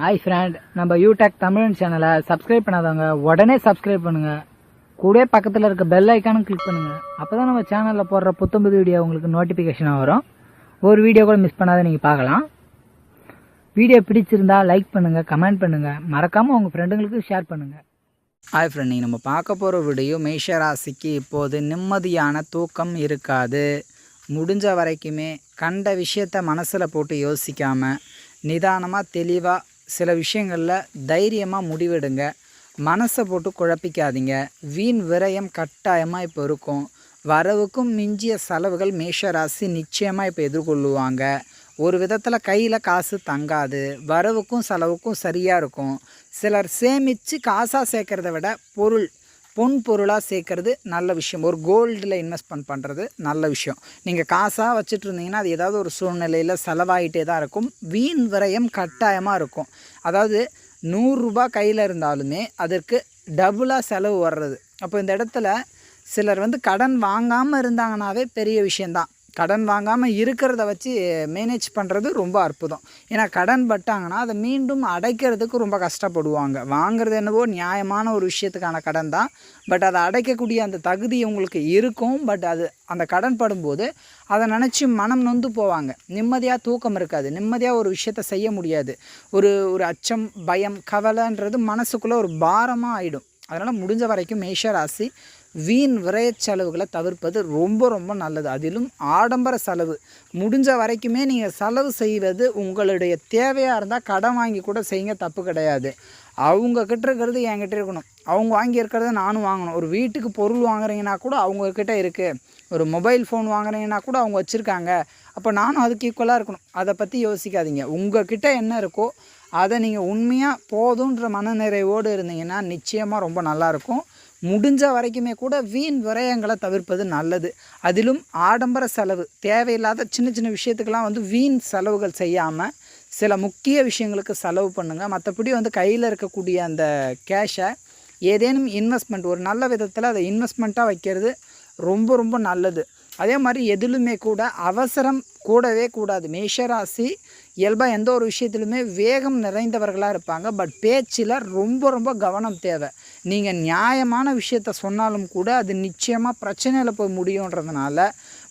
Hi friend நம்ம யூடெக் தமிழ் சேனலை subscribe பண்ணாதவங்க உடனே சப்ஸ்கிரைப் பண்ணுங்க. கூட பக்கத்தில் இருக்க பெல் ஐக்கானும் கிளிக் பண்ணுங்க. அப்பதான் நம்ம சேனலில் போடுற புத்தம்புது வீடியோ உங்களுக்கு நோட்டிஃபிகேஷனாக வரும். ஒரு வீடியோ கூட மிஸ் பண்ணாத நீங்கள் பார்க்கலாம். வீடியோ பிடிச்சிருந்தா லைக் பண்ணுங்க கமெண்ட் பண்ணுங்க. மறக்காம உங்க ஃப்ரெண்டுங்களுக்கு ஷேர் பண்ணுங்க. ஹாய் ஃப்ரெண்ட் நீங்கள் நம்ம பார்க்க போகிற வீடியோ மேஷராசிக்கு இப்போது நிம்மதியான தூக்கம் இருக்காது. முடிஞ்ச வரைக்குமே கண்ட விஷயத்த மனசில் போட்டு யோசிக்காமல் நிதானமாக தெளிவாக சில விஷயங்களில் தைரியமாக முடிவெடுங்க. மனசை போட்டு குழப்பிக்காதீங்க. வீண் விரயம் கட்டாயமாக இப்போ இருக்கும். வரவுக்கும் மிஞ்சிய செலவுகள் மேஷராசி நிச்சயமாக இப்போ எதிர்கொள்ளுவாங்க. ஒரு விதத்தில் கையில் காசு தங்காது. வரவுக்கும் செலவுக்கும் சரியாக இருக்கும். சிலர் சேமித்து காசாக சேர்க்குறத விட பொருள் பொன் பொருளாக சேர்க்கறது நல்ல விஷயம். ஒரு கோல்டில் இன்வெஸ்ட்மெண்ட் பண்ணுறது நல்ல விஷயம். நீங்கள் காசாக வச்சுட்டு இருந்தீங்கன்னா அது ஏதாவது ஒரு சூழ்நிலையில் செலவாகிட்டே தான் இருக்கும். வீண் விரயம் கட்டாயமாக இருக்கும். அதாவது நூறுரூபா கையில் இருந்தாலுமே அதற்கு டபுளாக செலவு வர்றது. அப்போ இந்த இடத்துல சிலர் வந்து கடன் வாங்காமல் இருந்தாங்கனாவே பெரிய விஷயந்தான் கடன் வாங்காமல் இருக்கிறத வச்சு மேனேஜ் பண்ணுறது ரொம்ப அற்புதம். ஏன்னா கடன் பட்டாங்கன்னா அதை மீண்டும் அடைக்கிறதுக்கு ரொம்ப கஷ்டப்படுவாங்க. வாங்குறது என்னவோ நியாயமான ஒரு விஷயத்துக்கான கடன் தான். பட் அதை அடைக்கக்கூடிய அந்த தகுதி உங்களுக்கு இருக்கும். பட் அது அந்த கடன் படும்போது அதை நினச்சி மனம் நொந்து போவாங்க. நிம்மதியாக தூக்கம் இருக்காது. நிம்மதியாக ஒரு விஷயத்த செய்ய முடியாது. ஒரு ஒரு அச்சம் பயம் கவலைன்றது மனசுக்குள்ளே ஒரு பாரமாக ஆகிடும் அதனால் முடிஞ்ச வரைக்கும் மேஷ ராசி வீண் விரைய செலவுகளை தவிர்ப்பது ரொம்ப ரொம்ப நல்லது. அதிலும் ஆடம்பர செலவு. முடிஞ்ச வரைக்குமே நீங்கள் செலவு செய்வது உங்களுடைய தேவையாக இருந்தால் கடன் வாங்கி கூட செய்யுங்க தப்பு கிடையாது. அவங்க கிட்ட இருக்கிறது என்கிட்ட இருக்கணும். அவங்க வாங்கி இருக்கிறத நானும் வாங்கணும். ஒரு வீட்டுக்கு பொருள் வாங்குறீங்கன்னா கூட அவங்கக்கிட்ட இருக்குது ஒரு மொபைல் ஃபோன் வாங்குறீங்கன்னா கூட அவங்க வச்சுருக்காங்க. அப்போ நானும் அதுக்கு ஈக்குவலாக இருக்கணும். அதை பற்றி யோசிக்காதீங்க. உங்ககிட்ட என்ன இருக்கோ அதை நீங்கள் உண்மையாக போதுன்ற மனநிறைவோடு இருந்தீங்கன்னா நிச்சயமாக ரொம்ப நல்லாயிருக்கும் முடிஞ்ச வரைக்குமே கூட வீண் விரயங்களை தவிர்ப்பது நல்லது. அதிலும் ஆடம்பர செலவு தேவையில்லாத சின்ன சின்ன விஷயத்துக்கெல்லாம் வந்து வீண் செலவுகள் செய்யாமல் சில முக்கிய விஷயங்களுக்கு செலவு பண்ணுங்கள் மற்றபடி வந்து கையில் இருக்கக்கூடிய அந்த கேஷை ஏதேனும் இன்வெஸ்ட்மெண்ட் ஒரு நல்ல விதத்தில் அதை இன்வெஸ்ட்மெண்ட்டாக வைக்கிறது ரொம்ப ரொம்ப நல்லது. அதே மாதிரி எதிலுமே கூட அவசரம் கூடவே கூடாது. மேஷராசி இயல்பாக எந்த ஒரு விஷயத்திலுமே வேகம் நிறைந்தவர்களாக இருப்பாங்க. பட் பேச்சில் ரொம்ப ரொம்ப கவனம் தேவை. நீங்கள் நியாயமான விஷயத்த சொன்னாலும் கூட அது நிச்சயமாக பிரச்சனையில் போய் முடியுன்றதுனால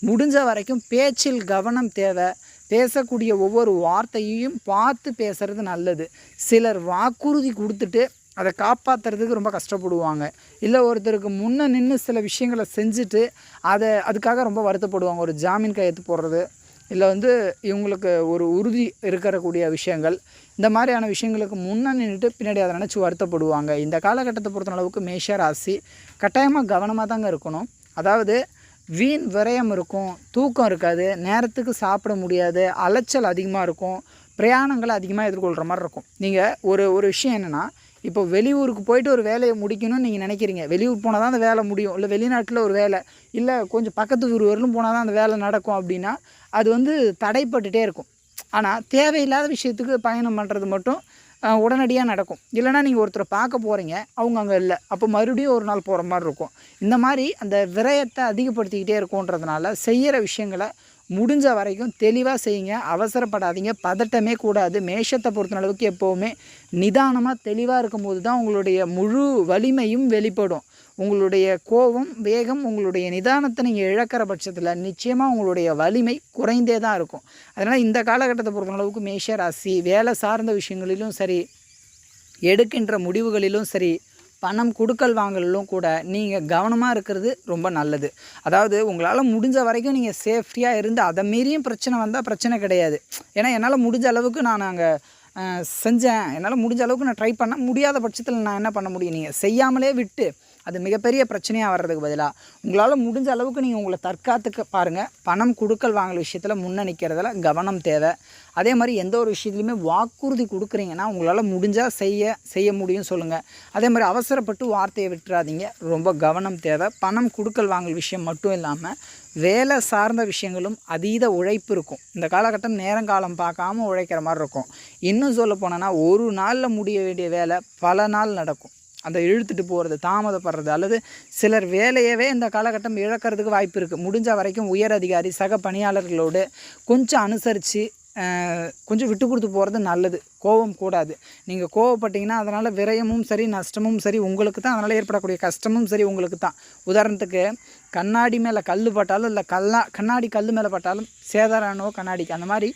முடிஞ்ச வரைக்கும் பேச்சில் கவனம் தேவை. பேசக்கூடிய ஒவ்வொரு வார்த்தையையும் பார்த்து பேசுறது நல்லது. சிலர் வாக்குறுதி கொடுத்துட்டு அதை காப்பாற்றுறதுக்கு ரொம்ப கஷ்டப்படுவாங்க. இல்லை ஒருத்தருக்கு முன்னே நின்று சில விஷயங்களை செஞ்சுட்டு அதை அதுக்காக ரொம்ப வருத்தப்படுவாங்க. ஒரு ஜாமீன் கையெழுத்து போடுறது இல்லை வந்து இவங்களுக்கு ஒரு உறுதி இருக்கக்கூடிய விஷயங்கள் இந்த மாதிரியான விஷயங்களுக்கு முன்னே நின்றுட்டு பின்னாடி அதை நினச்சி வருத்தப்படுவாங்க. இந்த காலகட்டத்தை பொறுத்த அளவுக்கு மேஷ ராசி கட்டாயமாக கவனமாக தாங்க இருக்கணும். அதாவது வீண் விரயம் இருக்கும் தூக்கம் இருக்காது நேரத்துக்கு சாப்பிட முடியாது அலைச்சல் அதிகமாக இருக்கும் பிரயாணங்களை அதிகமாக எதிர்கொள்கிற மாதிரி இருக்கும். நீங்கள் ஒரு ஒரு விஷயம் என்னென்னா இப்போ வெளியூருக்கு போயிட்டு ஒரு வேலையை முடிக்கணும்னு நீங்கள் நினைக்கிறீங்க. வெளியூர் போனால் தான் அந்த வேலை முடியும். இல்லை வெளிநாட்டில் ஒரு வேலை. இல்லை கொஞ்சம் பக்கத்து ஊர் வரலும் போனால் தான் அந்த வேலை நடக்கும் அப்படின்னா அது வந்து தடைப்பட்டுட்டே இருக்கும். ஆனால் தேவையில்லாத விஷயத்துக்கு பயணம் பண்ணுறது மட்டும் உடனடியாக நடக்கும். இல்லைனா நீங்கள் ஒருத்தரை பார்க்க போகிறீங்க அவங்க அங்கே இல்லை. அப்போ மறுபடியும் ஒரு நாள் போகிற மாதிரி இருக்கும். இந்த மாதிரி அந்த விரயத்தை அதிகப்படுத்திக்கிட்டே இருக்கும்ன்றதுனால செய்கிற விஷயங்களை முடிஞ்ச வரைக்கும் தெளிவாக செய்யுங்க. அவசரப்படாதீங்க. பதட்டமே கூடாது. மேஷத்தை பொறுத்த அளவுக்கு எப்போவுமே நிதானமாக தெளிவாக இருக்கும்போது தான் உங்களுடைய முழு வலிமையும் வெளிப்படும். உங்களுடைய கோபம் வேகம் உங்களுடைய நிதானத்தை நீங்கள் இழக்கிற பட்சத்தில் நிச்சயமாக உங்களுடைய வலிமை குறைந்தே தான் இருக்கும். அதனால் இந்த காலகட்டத்தை பொறுத்த அளவுக்கு மேஷ ராசி வேலை சார்ந்த விஷயங்களிலும் சரி எடுக்கின்ற முடிவுகளிலும் சரி பணம் கொடுக்கல் வாங்கலும் கூட நீங்கள் கவனமாக இருக்கிறது ரொம்ப நல்லது. அதாவது உங்களால் முடிஞ்ச வரைக்கும் நீங்கள் சேஃப்டியாக இருந்து அதை மீறியும் பிரச்சனை வந்தால் பிரச்சனை கிடையாது. ஏன்னா என்னால் முடிஞ்ச அளவுக்கு நான் அங்கே செஞ்சேன். என்னால் முடிஞ்ச அளவுக்கு நான் ட்ரை பண்ண முடியாத பட்சத்தில் நான் என்ன பண்ண முடியும்? நீங்கள் செய்யாமலே விட்டு அது மிகப்பெரிய பிரச்சனையாக வர்றதுக்கு பதிலாக உங்களால் முடிஞ்ச அளவுக்கு நீங்கள் உங்களை தற்காத்துக்க பாருங்கள் பணம் கொடுக்கல் வாங்கல் விஷயத்தில் முன்ன நிற்கிறதுல கவனம் தேவை. அதே மாதிரி எந்த ஒரு விஷயத்துலையுமே வாக்குறுதி கொடுக்குறீங்கன்னா உங்களால் முடிஞ்சால் செய்ய செய்ய முடியும் சொல்லுங்கள் அதே மாதிரி அவசரப்பட்டு வார்த்தையை விட்டுறாதீங்க. ரொம்ப கவனம் தேவை. பணம் கொடுக்கல் வாங்கல் விஷயம் மட்டும் இல்லாமல் வேலை சார்ந்த விஷயங்களும் அதீத உழைப்பு இருக்கும். இந்த காலகட்டம் நேரங்காலம் பார்க்காம உழைக்கிற மாதிரி இருக்கும். இன்னும் சொல்ல போனோன்னா ஒரு நாளில் முடிய வேண்டிய வேலை பல நாள் நடக்கும். அந்த இழுத்துட்டு போகிறது தாமதப்படுறது அல்லது சிலர் வேலையவே இந்த காலகட்டம் இழக்கிறதுக்கு வாய்ப்பு இருக்குது முடிஞ்ச வரைக்கும் உயர் அதிகாரி சக பணியாளர்களோடு கொஞ்சம் அனுசரித்து கொஞ்சம் விட்டு கொடுத்து போகிறது நல்லது. கோபம் கூடாது. நீங்கள் கோவப்பட்டீங்கன்னா அதனால் விரயமும் சரி நஷ்டமும் சரி உங்களுக்கு தான் அதனால் ஏற்படக்கூடிய கஷ்டமும் சரி உங்களுக்கு தான். உதாரணத்துக்கு கண்ணாடி மேலே கல் பட்டாலும் இல்லை கல்லா கண்ணாடி கல் மேலே பட்டாலும் சேதாரானோ கண்ணாடிக்கு அந்த மாதிரி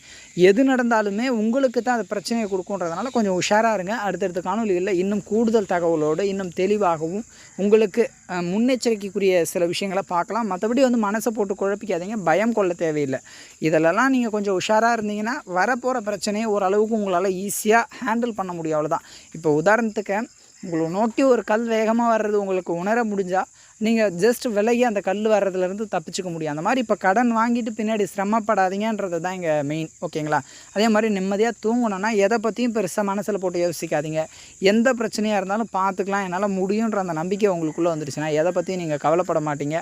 எது நடந்தாலுமே உங்களுக்கு தான் அது பிரச்சனையை கொடுக்குன்றதுனால கொஞ்சம் உஷாராக இருங்க. அடுத்தடுத்த காணொலிகளில் இன்னும் கூடுதல் தகவலோடு இன்னும் தெளிவாகவும் உங்களுக்கு முன்னெச்சரிக்கைக்குரிய சில விஷயங்களை பார்க்கலாம். மற்றபடி வந்து மனசை போட்டு குழப்பிக்காதீங்க. பயம் கொள்ள தேவையில்லை. இதிலெல்லாம் நீங்கள் கொஞ்சம் உஷாராக இருந்தீங்கன்னா வரப்போகிற பிரச்சனையை ஓரளவுக்கு உங்களால் ஈஸி ஈஸியாக ஹேண்டில் பண்ண முடியும் அவ்வளோதான் இப்போ உதாரணத்துக்கு உங்களை நோக்கி ஒரு கல் வேகமாக வர்றது உங்களுக்கு உணர முடிஞ்சால் நீங்கள் ஜஸ்ட் விலகி அந்த கல் வர்றதுலேருந்து தப்பிச்சுக்க முடியும். அந்த மாதிரி இப்போ கடன் வாங்கிட்டு பின்னாடி சிரமப்படாதீங்கன்றது தான் இங்கே மெயின் ஓகேங்களா? அதே மாதிரி நிம்மதியாக தூங்கணும்னா எதை பற்றியும் பெருசாக மனசில் போட்டு யோசிக்காதீங்க. எந்த பிரச்சனையாக இருந்தாலும் பார்த்துக்கலாம் என்னால் முடியுன்ற அந்த நம்பிக்கை உங்களுக்குள்ளே வந்துருச்சுன்னா எதை பற்றியும் நீங்கள் கவலைப்பட மாட்டீங்க.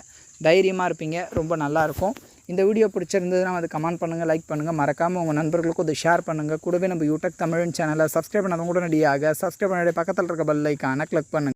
தைரியமாக இருப்பீங்க ரொம்ப நல்லாயிருக்கும் இந்த வீடியோ பிடிச்சிருந்ததுன்னா அது கமெண்ட் பண்ணுங்கள் லைக் பண்ணுங்கள் மறக்காமல் உங்கள் நண்பர்களுக்கும் அதை ஷேர் பண்ணுங்கள் கூடவே நம்ம யூடியூப் தமிழ் சேனலை சப்ஸ்கிரைப் பண்ணாதவங்க உடனடியாக சப்ஸ்கிரைப் பண்ணி பக்கத்தில் இருக்க பெல் ஐக்கானை கிளிக் பண்ணுங்கள்